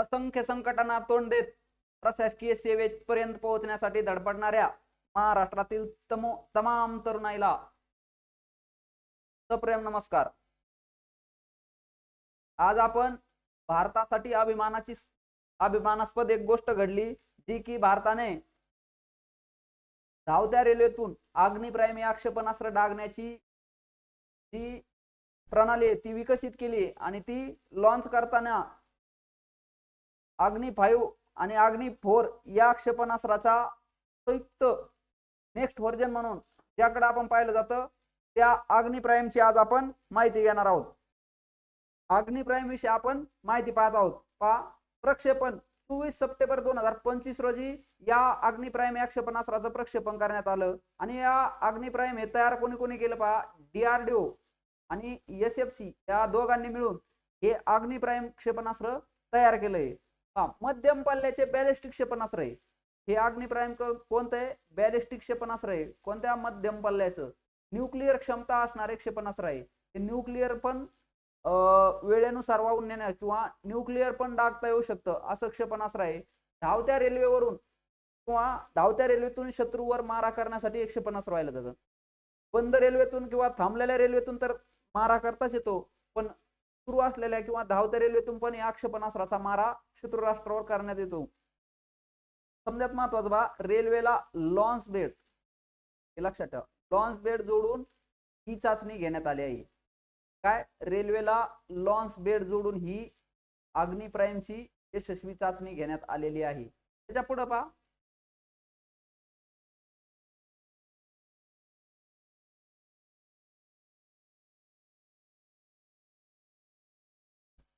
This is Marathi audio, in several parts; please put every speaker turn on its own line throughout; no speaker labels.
असंख्य संकटांना तोंड देत प्रशासकीय सेवेपर्यंत पोहोचण्यासाठी धडपडणाऱ्या महाराष्ट्रातील तमो तमाम तरुणाईला सप्रेम नमस्कार. आज आपण भारतासाठी अभिमानाची अभिमानास्पद एक गोष्ट घडली जी की भारताने धावत्या रेल्वेतून अग्निप्राईम या क्षेपणास्त्र डागण्याची जी प्रणाली आहे ती विकसित केली आणि ती लॉन्च करताना अग्नी फाईव्ह आणि अग्नी फोर या क्षेपणास्त्राचा संयुक्त नेक्स्ट व्हर्जन म्हणून ज्याकडे आपण पाहिलं जातं त्या अग्नि प्राईमची आज आपण माहिती घेणार आहोत. अग्नि प्राईम विषयी आपण माहिती पाहत आहोत. पहा प्रक्षेपण चोवीस सप्टेंबर दोन हजार पंचवीस रोजी या अग्नि प्राईम या क्षेपणास्त्राचं प्रक्षेपण करण्यात आलं. आणि या अग्नि प्राईम हे तयार कोणी कोणी केलं पहा? डीआरडीओ आणि एस एफ सी या दोघांनी मिळून हे अग्नि प्राईम क्षेपणास्त्र तयार केलंय. मध्यम पल्ल्याचे बॅलिस्टिक क्षेपणास्त्र आहे हे अग्निप्रायम कोणतं आहे? बॅलिस्टिक क्षेपणास्त्र आहे कोणत्या मध्यम पल्ल्याचं? न्यूक्लिअर क्षमता असणारे क्षेपणास्त्र आहे हे न्यूक्लिअर पण अं, वेळेनुसार वाहून नेण्या किंवा न्यूक्लिअर पण डागता येऊ शकतं असं क्षेपणास्त्र आहे धावत्या रेल्वेवरून किंवा धावत्या रेल्वेतून शत्रूवर मारा करण्यासाठी एक क्षेपणास्त्र व्हायला जातं बंद रेल्वेतून किंवा थांबलेल्या रेल्वेतून तर मारा करताच येतो. पण सुरू असलेल्या किंवा धावत्या रेल्वेतून पण या क्षेपणास्त्राचा मारा शत्रू राष्ट्रावर करण्यात येतो. समजात महत्वाचं बा रेल्वेला लॉन्स बेड हे लक्षात ठेवा. लॉन्स बेड जोडून ही चाचणी घेण्यात आली आहे. काय? रेल्वेला लॉन्स बेड जोडून ही अग्निप्राईमची यशस्वी चाचणी घेण्यात आलेली आहे. त्याच्या पुढे पहा.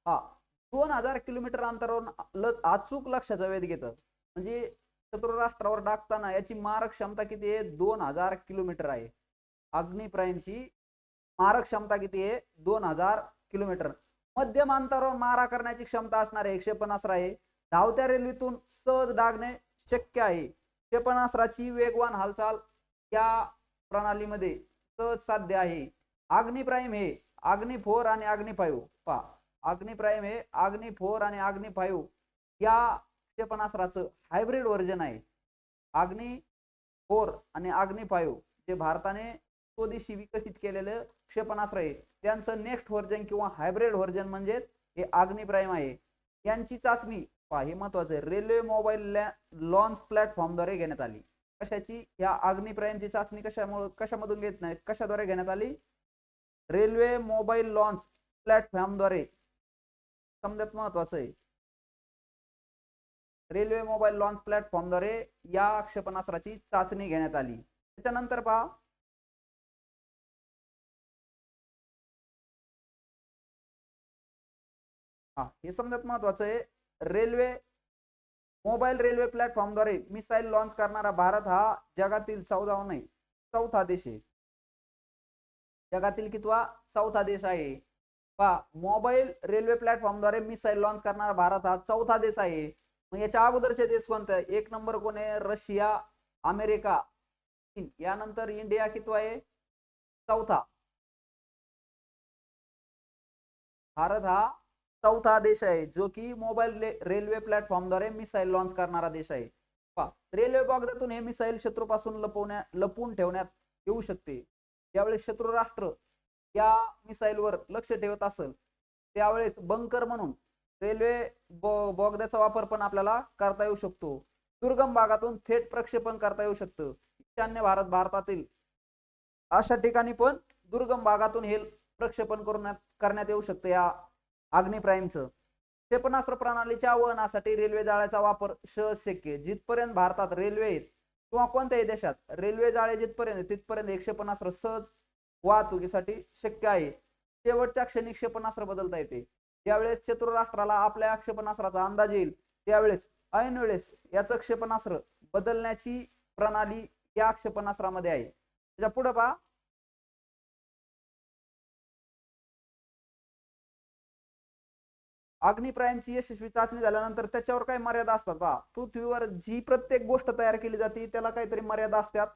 हा दोन हजार किलोमीटर अंतरावरून ल- अचूक लक्षाचा वेध घेतं. म्हणजे शत्रू राष्ट्रावर डागताना याची मारक क्षमता किती आहे? दोन हजार किलोमीटर आहे. अग्निप्राईमची मारक क्षमता किती आहे? दोन हजार किलोमीटर. मध्यम अंतरावर मारा करण्याची क्षमता असणारे एक क्षेपणास्त्र आहे धावत्या रेल्वेतून सहज डागणे शक्य आहे. क्षेपणास्त्राची वेगवान हालचाल या प्रणालीमध्ये सहज साध्य आहे. अग्नि प्राईम हे अग्नि फोर आणि अग्नि फाईव्ह पहा. आग्नी प्राईम हे आग्नी फोर आणि अग्नी फाईव्ह या क्षेपणास्त्राचं हायब्रिड व्हर्जन आहे. आग्नी फोर आणि आग्नी फाईव्ह जे भारताने स्वदेशी विकसित केलेलं क्षेपणास्त्र आहे त्यांचं नेक्स्ट व्हर्जन किंवा हायब्रिड व्हर्जन म्हणजेच हे आग्नी प्राईम आहे. यांची चाचणी पहा हे महत्वाचं आहे. रेल्वे मोबाईल लॉन्च प्लॅटफॉर्मद्वारे घेण्यात आली. कशाची? या अग्निप्राईमची चाचणी कशामुळे कशामधून घेत नाही कशाद्वारे घेण्यात आली? रेल्वे मोबाईल लॉन्च प्लॅटफॉर्मद्वारे समजत महत्वाचं आहे. रेल्वे मोबाईल लॉन्च प्लॅटफॉर्मद्वारे या क्षेपणास्त्राची चाचणी घेण्यात आली. त्याच्यानंतर पहा. हा हे समजत महत्वाचं आहे. रेल्वे मोबाईल रेल्वे प्लॅटफॉर्मद्वारे मिसाईल लॉन्च करणारा भारत हा जगातील चौदावा नाही चौथा देश आहे. जगातील कितवा? चौथा देश आहे. पहा मोबाईल रेल्वे प्लॅटफॉर्मद्वारे मिसाईल लॉन्च करणारा भारत हा चौथा देश आहे. मग याच्या अगोदरचे देश कोणते? एक नंबर कोण आहे? Russia America. चीन यानंतर इंडिया कितवा आहे? चौथा. भारत हा चौथा देश आहे जो की मोबाईल रेल्वे प्लॅटफॉर्मद्वारे मिसाईल लॉन्च करणारा देश आहे. पहा रेल्वे बोगद्यातून हे मिसाईल शत्रूपासून लपवण्या लपवून ठेवण्यात येऊ शकते. ज्यावेळेस शत्रू राष्ट्र या मिसाईलवर लक्ष ठेवत असेल त्यावेळेस बंकर म्हणून रेल्वे बो- बोगद्याचा वापर पण आपल्याला करता येऊ शकतो. दुर्गम भागातून थेट प्रक्षेपण करता येऊ शकतं. ईशान्य भारत भारतातील अशा ठिकाणी पण दुर्गम भागातून हे प्रक्षेपण करण्यात करण्यात येऊ शकतं या अग्निप्राईमचं. क्षेपणास्त्र प्रणालीच्या वहनासाठी रेल्वे जाळ्याचा वापर सहज शक्य जिथपर्यंत भारतात रेल्वे आहेत किंवा कोणत्याही देशात रेल्वे जाळे जिथपर्यंत तिथपर्यंत एक क्षेपणास्त्र सहज वाहतुकीसाठी शक्य आहे. शेवटच्या क्षणी क्षेपणास्त्र बदलता येते. ज्यावेळेस शत्रू राष्ट्राला आपल्या क्षेपणास्त्राचा अंदाज येईल. त्यावेळेस ऐन वेळेस याचं क्षेपणास्त्र बदलण्याची प्रणाली या क्षेपणास्त्रामध्ये आहे. त्याच्या पुढे पहा. अग्नि यशस्वी चाचणी झाल्यानंतर त्याच्यावर काही मर्यादा असतात पहा. पृथ्वीवर जी प्रत्येक गोष्ट तयार केली जाते त्याला काहीतरी मर्यादा असतात.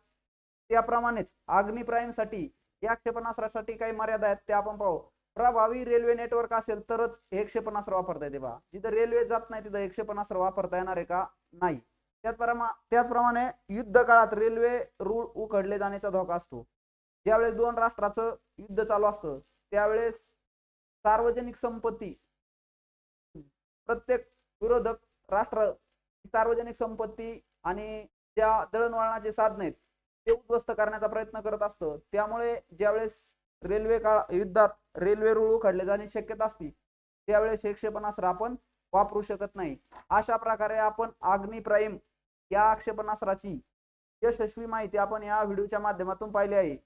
त्याप्रमाणेच अग्निप्राईमसाठी या क्षेपणास्त्रासाठी काही मर्यादा आहेत ते आपण पाहू. प्रभावी रेल्वे नेटवर्क असेल तरच हे क्षेपणास्त्र वापरता येते बा. जिथं रेल्वे जात नाही तिथं हे क्षेपणास्त्र वापरता येणार आहे का? नाही. त्याचप्रमा त्याचप्रमाणे युद्ध काळात रेल्वे रूळ उघडले जाण्याचा धोका असतो. ज्यावेळेस दोन राष्ट्राचं युद्ध चालू असतं त्यावेळेस सार्वजनिक संपत्ती प्रत्येक विरोधक राष्ट्र सार्वजनिक संपत्ती आणि ज्या दळणवळणाचे साधन आहेत ते उद्ध्वस्त करण्याचा प्रयत्न करत असतं. त्यामुळे ज्यावेळेस रेल्वे काळ युद्धात रेल्वे रुळ उखडले जाण्याची शक्यता असती त्यावेळेस हे क्षेपणास्त्र आपण वापरू शकत नाही. अशा प्रकारे आपण अग्नी प्राईम या क्षेपणास्त्राची यशस्वी माहिती आपण या व्हिडिओच्या माध्यमातून पाहिली आहे.